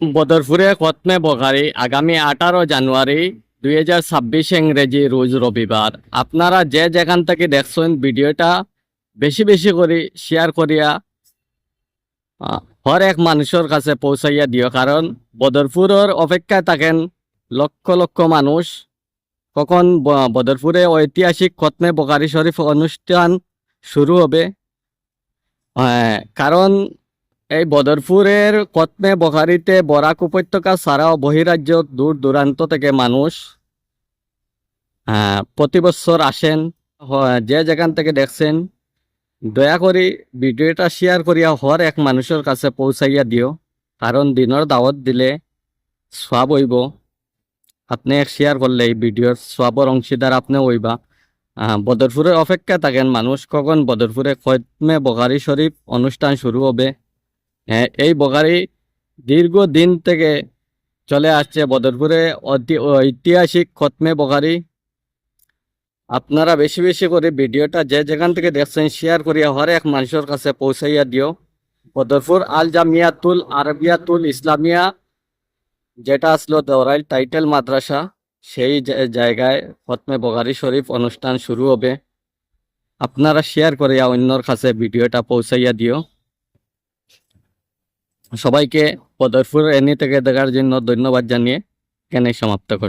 বদরপুরে খতমে বখারি আগামী আঠারো জানুয়ারি দুই হাজার ছাব্বিশ ইংরেজি রোজ রবিবার। আপনারা যে যেখান থেকে দেখছেন ভিডিওটা বেশি বেশি করে শেয়ার করিয়া হর এক মানুষের কাছে পৌঁছাইয়া দিও, কারণ বদরপুরের অপেক্ষায় থাকেন লক্ষ লক্ষ মানুষ। কখন বদরপুরে ঐতিহাসিক খতমে বকারি শরীফ অনুষ্ঠান শুরু হবে? কারণ এই বদরপুরের কতমে বখারিতে বরাক উপত্যকা ছাড়াও বহিরাজ্য দূর দূরান্ত থেকে মানুষ প্রতি বছর আসেন। যে যেখান থেকে দেখছেন, দয়া করে ভিডিওটা শেয়ার করিয়া হর এক মানুষের কাছে পৌঁছাইয়া দিও, কারণ দিনের দাওয়াত দিলে সব হইব। আপনি এক শেয়ার করলে এই ভিডিওর সবর অংশীদার আপনি হইবা। বদরপুরের অপেক্ষা থাকেন মানুষ, কখন বদরপুরে খতমে বখারি শরীফ অনুষ্ঠান শুরু হবে? হ্যাঁ এই বগারি দীর্ঘদিন থেকে চলে আসছে বদরপুরে। ঐতিহাসিক খতমে বগারি আপনারা বেশি বেশি করে ভিডিওটা যে যেখান থেকে দেখছেন শেয়ার করিয়া হর এক মানুষের কাছে পৌঁছাইয়া দিও। বদরপুর আল জামিয়াতুল আরবিয়াতুল ইসলামিয়া, যেটা আসলো দৌরাইল টাইটেল মাদ্রাসা, সেই জায়গায় খতমে বগারি শরীফ অনুষ্ঠান শুরু হবে। আপনারা শেয়ার করিয়া অন্যর কাছে ভিডিওটা পৌঁছাইয়া দিও। সবাইকে পদরপুর এনি থেকে দেখার জন্য ধন্যবাদ জানিয়ে এখানে সমাপ্ত করছি।